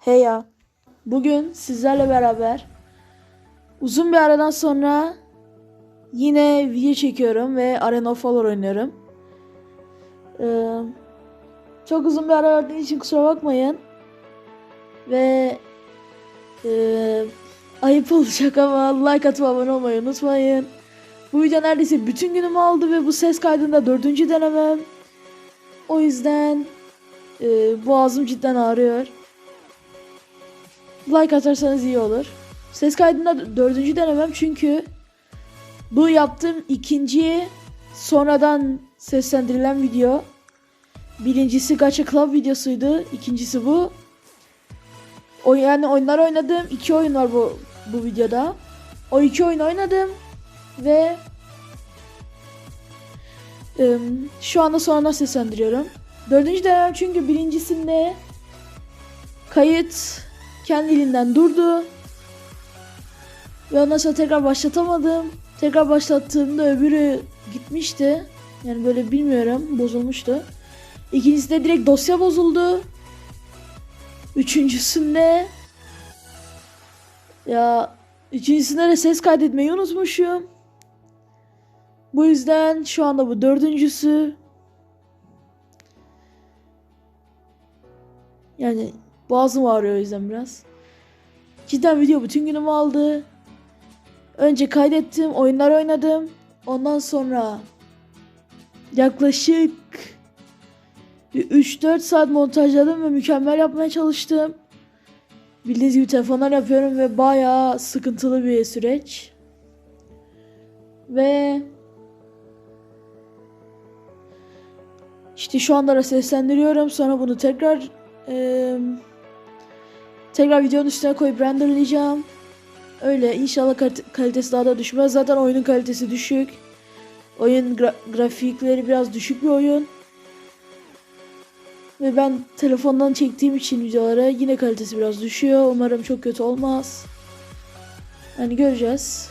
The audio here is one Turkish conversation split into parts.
Hey ya. Bugün sizlerle beraber uzun bir aradan sonra yine video çekiyorum ve Arena of Valor oynuyorum. Ee, çok uzun bir ara verdiğim için kusura bakmayın. Ve e, ayıp olacak ama like atıp abone olmayı unutmayın. Bu video neredeyse bütün günümü aldı ve bu ses kaydında dördüncü denemem. O yüzden e, boğazım cidden ağrıyor. Like atarsanız iyi olur. Ses kaydında dördüncü denemem çünkü bu yaptığım ikinci sonradan seslendirilen video. Birincisi Gacha Club videosuydu. İkincisi bu. O yani oyunlar oynadım. İki oyun var bu bu videoda. O iki oyun oynadım ve ım, şu anda sonradan seslendiriyorum. Dördüncü denemem çünkü birincisinde kayıt kendiliğinden durdu. Ve ondan sonra tekrar başlatamadım. Tekrar başlattığımda öbürü gitmişti. Yani böyle bilmiyorum bozulmuştu. İkincisi de direkt dosya bozuldu. Üçüncüsünde ya üçüncüsünde de ses kaydetmeyi unutmuşum. Bu yüzden şu anda bu dördüncüsü. Yani boğazım ağrıyor o yüzden biraz. Cidden video bütün günümü aldı. Önce kaydettim, oyunlar oynadım. Ondan sonra yaklaşık bir 3-4 saat montajladım ve mükemmel yapmaya çalıştım. Bildiğiniz gibi telefonlar yapıyorum ve bayağı sıkıntılı bir süreç. Ve işte şu anda da seslendiriyorum. Sonra bunu tekrar eee, tekrar videonun üstüne koyup renderlayacağım. Öyle inşallah kalite- kalitesi daha da düşmez. Zaten oyunun kalitesi düşük. Oyun gra- grafikleri biraz düşük bir oyun. Ve ben telefondan çektiğim için videoları yine kalitesi biraz düşüyor. Umarım çok kötü olmaz. Yani göreceğiz.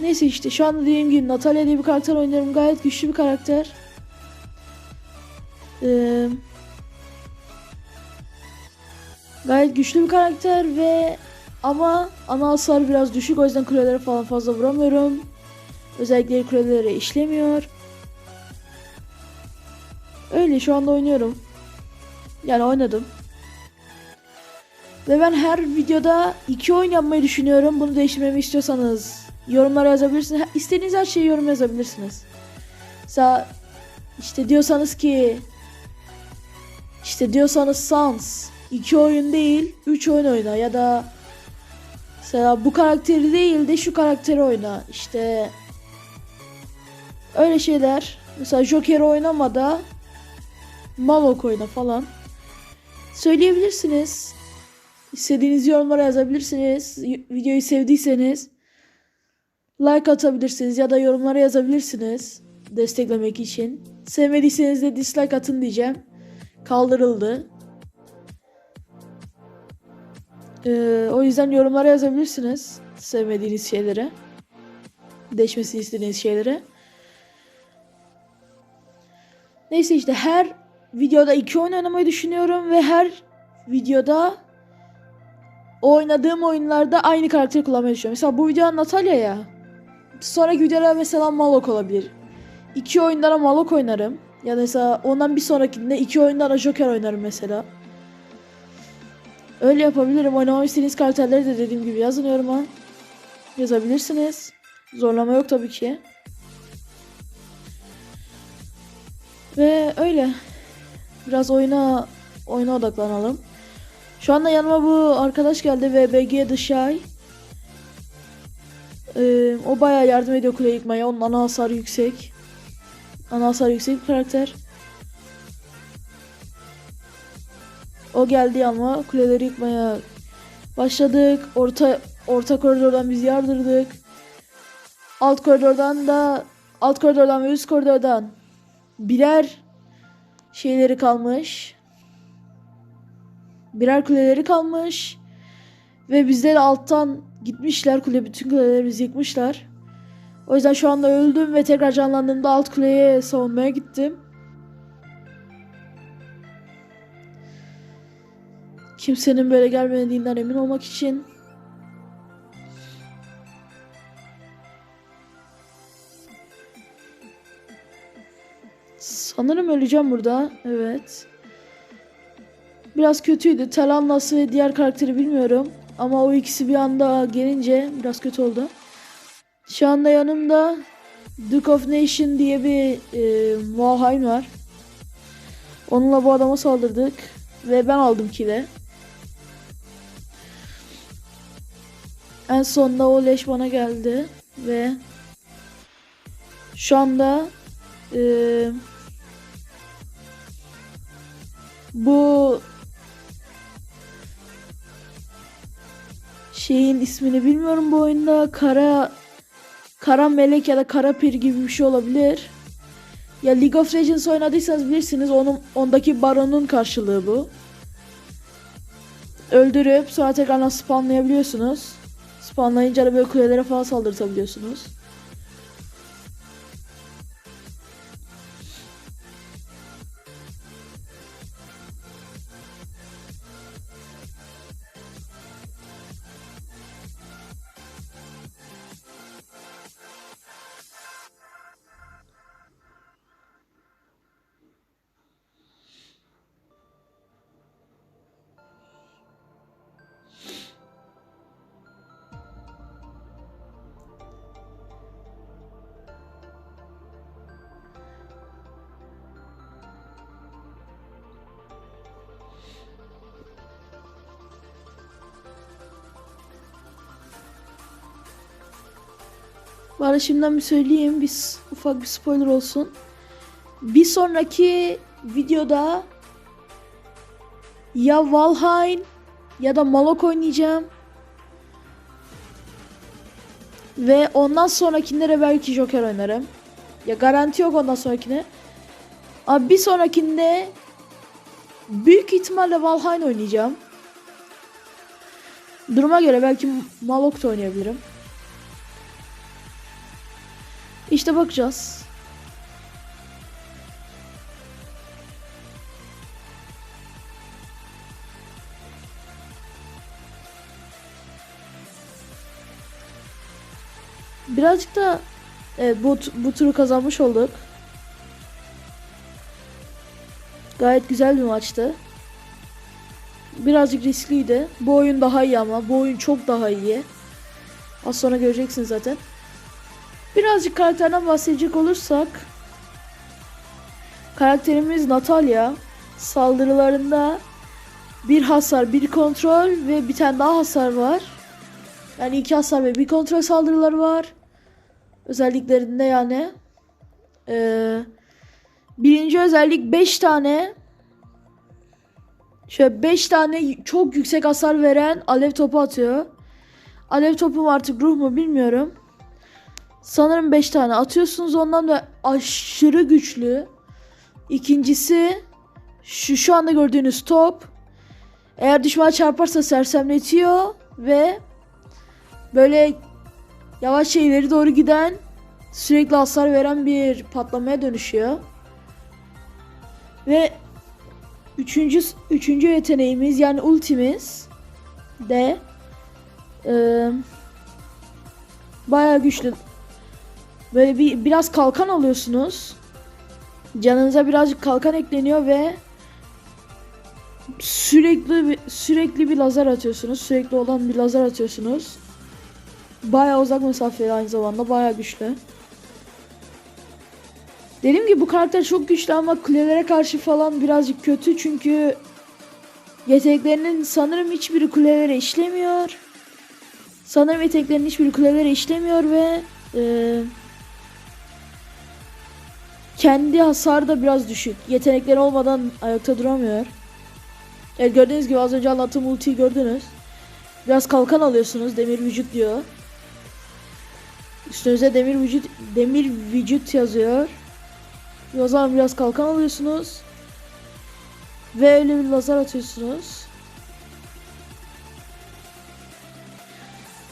Neyse işte şu anda dediğim gibi Natalia diye bir karakter oynuyorum. Gayet güçlü bir karakter. Ee, gayet güçlü bir karakter ve ama ana hasar biraz düşük o yüzden kulelere falan fazla vuramıyorum. Özellikleri kulelere işlemiyor. Öyle şu anda oynuyorum. Yani oynadım. Ve ben her videoda iki oyun yapmayı düşünüyorum. Bunu değiştirmemi istiyorsanız yorumlara yazabilirsiniz. İstediğiniz her şeyi yorum yazabilirsiniz. Mesela işte diyorsanız ki işte diyorsanız Sans iki oyun değil üç oyun oyna ya da mesela bu karakteri değil de şu karakteri oyna işte öyle şeyler mesela Joker oynamada Malok oyna falan söyleyebilirsiniz. İstediğiniz yorumlara yazabilirsiniz. Videoyu sevdiyseniz like atabilirsiniz ya da yorumlara yazabilirsiniz desteklemek için. Sevmediyseniz de dislike atın diyeceğim. Kaldırıldı. Ee, o yüzden yorumlara yazabilirsiniz sevmediğiniz şeylere. Değişmesini istediğiniz şeylere. Neyse işte her videoda iki oyun oynamayı düşünüyorum ve her videoda oynadığım oyunlarda aynı karakteri kullanmayı düşünüyorum. Mesela bu videoda Natalya ya. Sonraki videoda mesela Malok olabilir. İki oyunda da Malok oynarım. Ya da mesela ondan bir sonrakinde iki oyunda da Joker oynarım mesela. Öyle yapabilirim. Oynamamı istediğiniz karakterleri de dediğim gibi yazın yoruma. Yazabilirsiniz. Zorlama yok tabii ki. Ve öyle. Biraz oyuna oyuna odaklanalım. Şu anda yanıma bu arkadaş geldi VBG Shy. Ee, o bayağı yardım ediyor kule yıkmaya. Onun ana hasarı yüksek. Ana hasarı yüksek bir karakter. O geldi yanıma kuleleri yıkmaya başladık. Orta orta koridordan biz yardırdık. Alt koridordan da alt koridordan ve üst koridordan birer şeyleri kalmış. Birer kuleleri kalmış. Ve bizler alttan gitmişler kule bütün kuleleri biz yıkmışlar. O yüzden şu anda öldüm ve tekrar canlandığımda alt kuleye savunmaya gittim. Kimsenin böyle gelmediğinden emin olmak için. Sanırım öleceğim burada. Evet. Biraz kötüydü. Talannası ve diğer karakteri bilmiyorum. Ama o ikisi bir anda gelince biraz kötü oldu. Şu anda yanımda Duke of Nation diye bir e, Valheim var. Onunla bu adama saldırdık. Ve ben aldım kile. En sonunda o leş bana geldi. Ve şu anda e, bu şeyin ismini bilmiyorum bu oyunda. Kara Kara Melek ya da Kara Pir gibi bir şey olabilir. Ya League of Legends oynadıysanız bilirsiniz onun ondaki baronun karşılığı bu. Öldürüp sonra tekrardan spawnlayabiliyorsunuz. Spawnlayınca da böyle kulelere falan saldırtabiliyorsunuz. Bari şimdiden bir söyleyeyim. Bir, ufak bir spoiler olsun. Bir sonraki videoda ya Valheim ya da Malok oynayacağım. Ve ondan sonrakinde de belki Joker oynarım. Ya garanti yok ondan sonrakine. Abi bir sonrakinde büyük ihtimalle Valheim oynayacağım. Duruma göre belki Malok da oynayabilirim. İşte bakacağız. Birazcık da evet, bu, bu turu kazanmış olduk. Gayet güzel bir maçtı. Birazcık riskliydi. Bu oyun daha iyi ama. Bu oyun çok daha iyi. Az sonra göreceksiniz zaten. Birazcık karakterden bahsedecek olursak karakterimiz Natalia saldırılarında bir hasar, bir kontrol ve bir tane daha hasar var. Yani iki hasar ve bir kontrol saldırıları var. Özelliklerinde yani. Ee, birinci özellik 5 tane şöyle 5 tane çok yüksek hasar veren alev topu atıyor. Alev topu mu artık ruh mu bilmiyorum. Sanırım 5 tane atıyorsunuz ondan da aşırı güçlü. İkincisi şu şu anda gördüğünüz top. Eğer düşmana çarparsa sersemletiyor ve böyle yavaşça ileri doğru giden sürekli hasar veren bir patlamaya dönüşüyor. Ve üçüncü üçüncü yeteneğimiz yani ultimiz de e, bayağı güçlü. Böyle bir biraz kalkan alıyorsunuz. Canınıza birazcık kalkan ekleniyor ve sürekli sürekli bir lazer atıyorsunuz. Sürekli olan bir lazer atıyorsunuz. Bayağı uzak mesafeli aynı zamanda bayağı güçlü. Dediğim gibi bu karakter çok güçlü ama kulelere karşı falan birazcık kötü çünkü yeteneklerinin sanırım hiçbiri kulelere işlemiyor. Sanırım yeteneklerinin hiçbiri kulelere işlemiyor ve eee kendi hasarı da biraz düşük. Yetenekleri olmadan ayakta duramıyor. Evet gördüğünüz gibi az önce anlattığım ultiyi gördünüz. Biraz kalkan alıyorsunuz. Demir vücut diyor. Üstünüze demir vücut demir vücut yazıyor. O zaman biraz kalkan alıyorsunuz. Ve öyle bir lazer atıyorsunuz.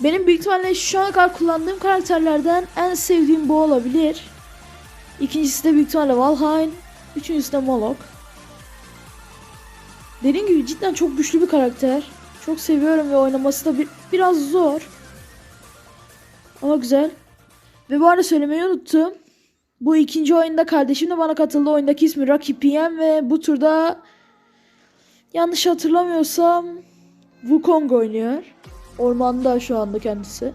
Benim büyük ihtimalle şu ana kadar kullandığım karakterlerden en sevdiğim bu olabilir. İkincisi de büyük ihtimalle Valheim. Üçüncüsü de Molok. Dediğim gibi cidden çok güçlü bir karakter. Çok seviyorum ve oynaması da bir, biraz zor. Ama güzel. Ve bu arada söylemeyi unuttum. Bu ikinci oyunda kardeşim de bana katıldı. Oyundaki ismi Rocky PM ve bu turda yanlış hatırlamıyorsam Wukong oynuyor. Ormanda şu anda kendisi.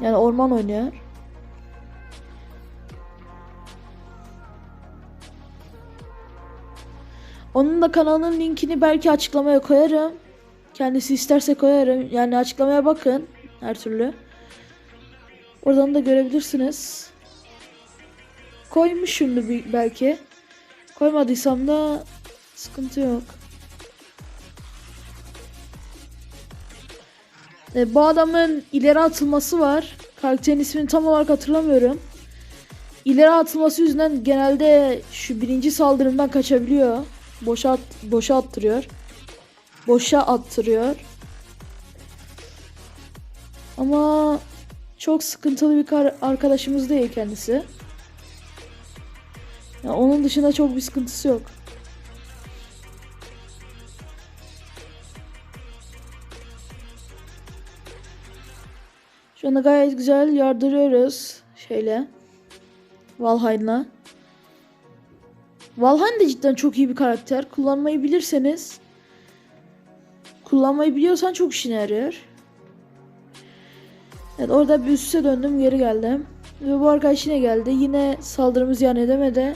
Yani orman oynuyor. Onun da kanalının linkini belki açıklamaya koyarım. Kendisi isterse koyarım. Yani açıklamaya bakın her türlü. Oradan da görebilirsiniz. Koymuşumdur bir- belki. Koymadıysam da sıkıntı yok. E, bu adamın ileri atılması var. Karakterin ismini tam olarak hatırlamıyorum. İleri atılması yüzünden genelde şu birinci saldırımdan kaçabiliyor. Boşa, at, boşa attırıyor. Boşa attırıyor. Ama çok sıkıntılı bir kar- arkadaşımız değil kendisi. Ya onun dışında çok bir sıkıntısı yok. Şu anda gayet güzel yardırıyoruz şeyle. Valheim'la. Valheim de cidden çok iyi bir karakter. Kullanmayı bilirseniz kullanmayı biliyorsan çok işine yarıyor. Evet orada bir üste döndüm geri geldim. Ve bu arkadaş yine geldi. Yine saldırımız yan edemedi.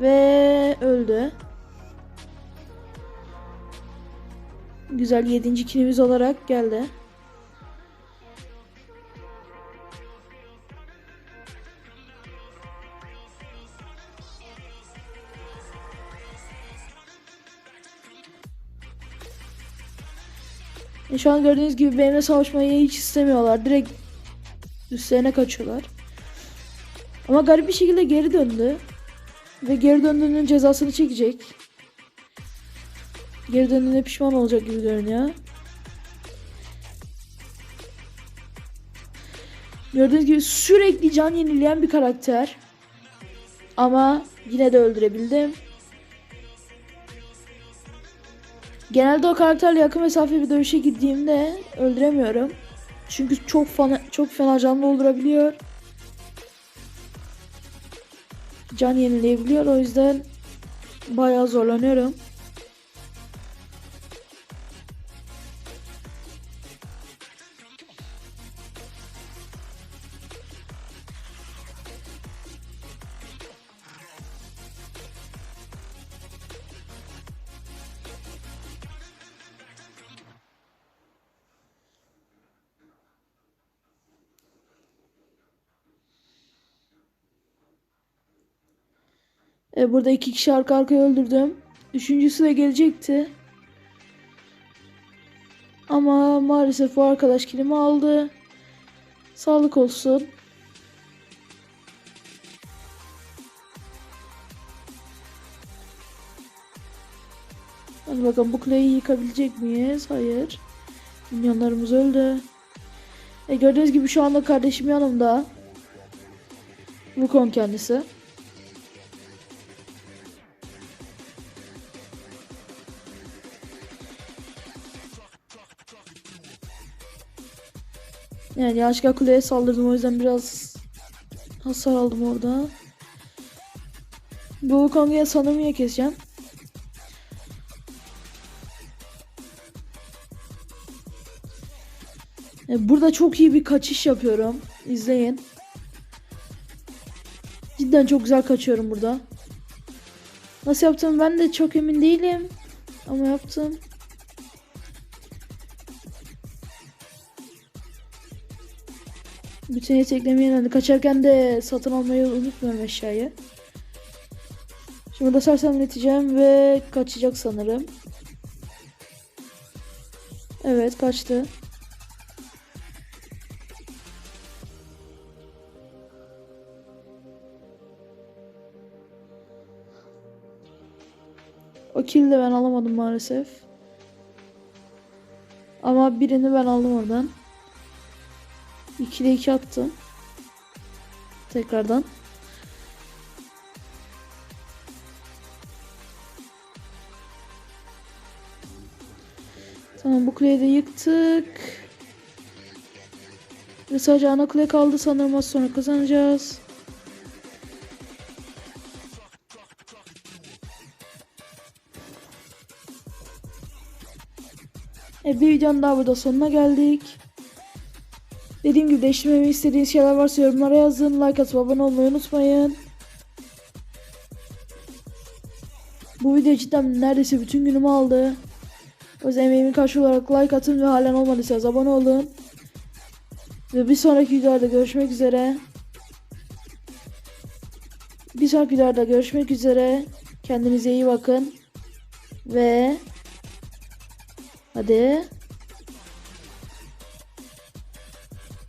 Ve öldü. Güzel 7. kilimiz olarak geldi. E şu an gördüğünüz gibi benimle savaşmayı hiç istemiyorlar. Direkt üstlerine kaçıyorlar. Ama garip bir şekilde geri döndü. Ve geri döndüğünün cezasını çekecek. Geri döndüğüne pişman olacak gibi görünüyor. Gördüğünüz gibi sürekli can yenileyen bir karakter. Ama yine de öldürebildim. Genelde o karakterle yakın mesafe bir dövüşe gittiğimde öldüremiyorum. Çünkü çok fena, çok fena can doldurabiliyor. Can yenileyebiliyor o yüzden bayağı zorlanıyorum. E, burada iki kişi arka arkaya öldürdüm. Üçüncüsü de gelecekti. Ama maalesef bu arkadaş kilimi aldı. Sağlık olsun. Hadi bakalım bu kuleyi yıkabilecek miyiz? Hayır. Minyonlarımız öldü. E, gördüğünüz gibi şu anda kardeşim yanımda. Wukong kendisi. Yani yanlışlıkla kuleye saldırdım o yüzden biraz hasar aldım orada. Bu Konga'ya sanırım keseceğim. E, Burada çok iyi bir kaçış yapıyorum. İzleyin. Cidden çok güzel kaçıyorum burada. Nasıl yaptım ben de çok emin değilim. Ama yaptım. Bütün yeteneklerimi yenilendi. Kaçarken de satın almayı unutmuyorum eşyayı. Şimdi da sersemleteceğim ve kaçacak sanırım. Evet kaçtı. O kill'i de ben alamadım maalesef. Ama birini ben aldım oradan. 2'de 2 attım. Tekrardan. Tamam bu kuleyi de yıktık. Ve sadece ana kule kaldı sanırım az sonra kazanacağız. E, bir videonun daha burada sonuna geldik. Dediğim gibi değiştirmemi istediğiniz şeyler varsa yorumlara yazın. Like atıp abone olmayı unutmayın. Bu video cidden neredeyse bütün günümü aldı. O yüzden emeğimin karşılığı olarak like atın ve halen olmadıysanız abone olun. Ve bir sonraki videoda görüşmek üzere. Bir sonraki videoda görüşmek üzere. Kendinize iyi bakın. Ve hadi.